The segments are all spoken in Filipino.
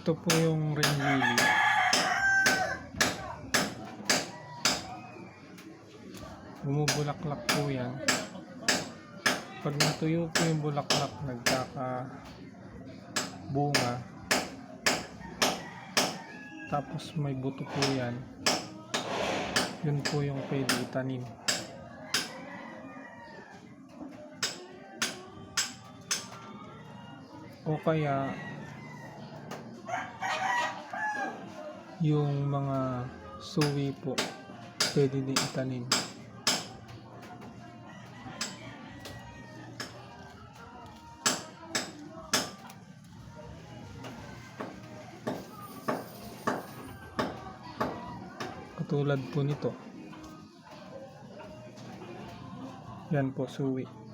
Ito po yung rain lily. Bumubulaklak po yan. Pag natuyo po yung bulaklak, nagkaka bunga. Tapos may buto po yan. Yun po yung pwede itanim. O kaya yung mga suwi po pwede din itanim. Katulad po nito. Yan po suwi.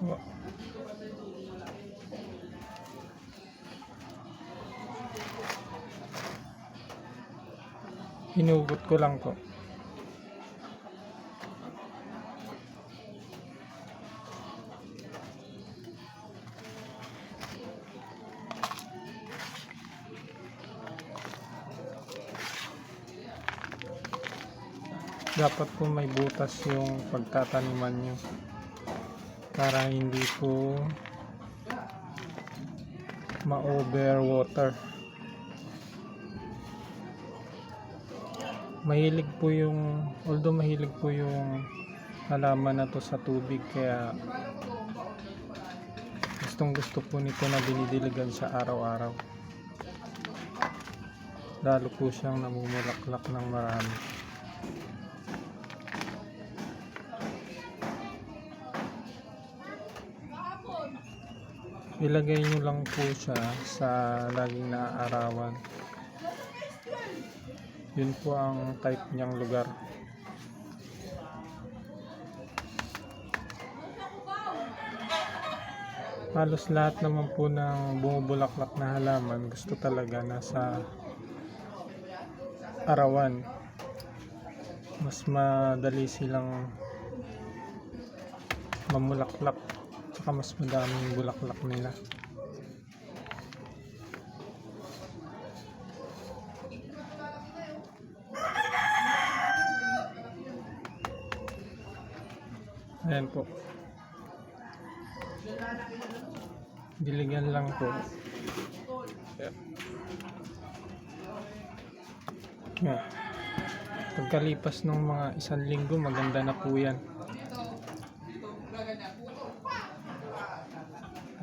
Wa- Hinugot ko lang po. Dapat po may butas yung pagtataniman nyo para hindi po ma-overwater. Mahilig po yung, although mahilig po yung halaman na to sa tubig kaya gustong gusto po nito na dinidiligan sa araw-araw. Lalo po siyang namumulaklak ng marami. Ilagay nyo lang po siya sa laging naaarawan. Yun po ang type niyang lugar. Halos lahat naman po ng bumubulaklak na halaman gusto talaga nasa arawan. Mas madali silang mamulaklak tsaka mas madaming bulaklak nila ayan po diligan lang po Ayan. Ayan. pagkalipas ng mga isang linggo maganda na po yan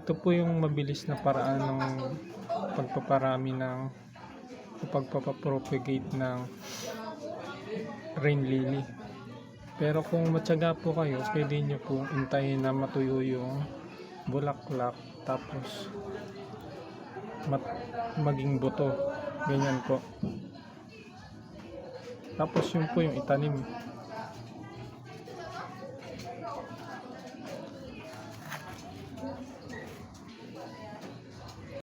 ito po yung mabilis na paraan ng pagpaparami ng pagpapapropagate ng rain lily. Pero kung matyaga po kayo pwede nyo po intayin na matuyo yung bulaklak tapos mat- maging buto. Ganyan po. Tapos yun po yung itanim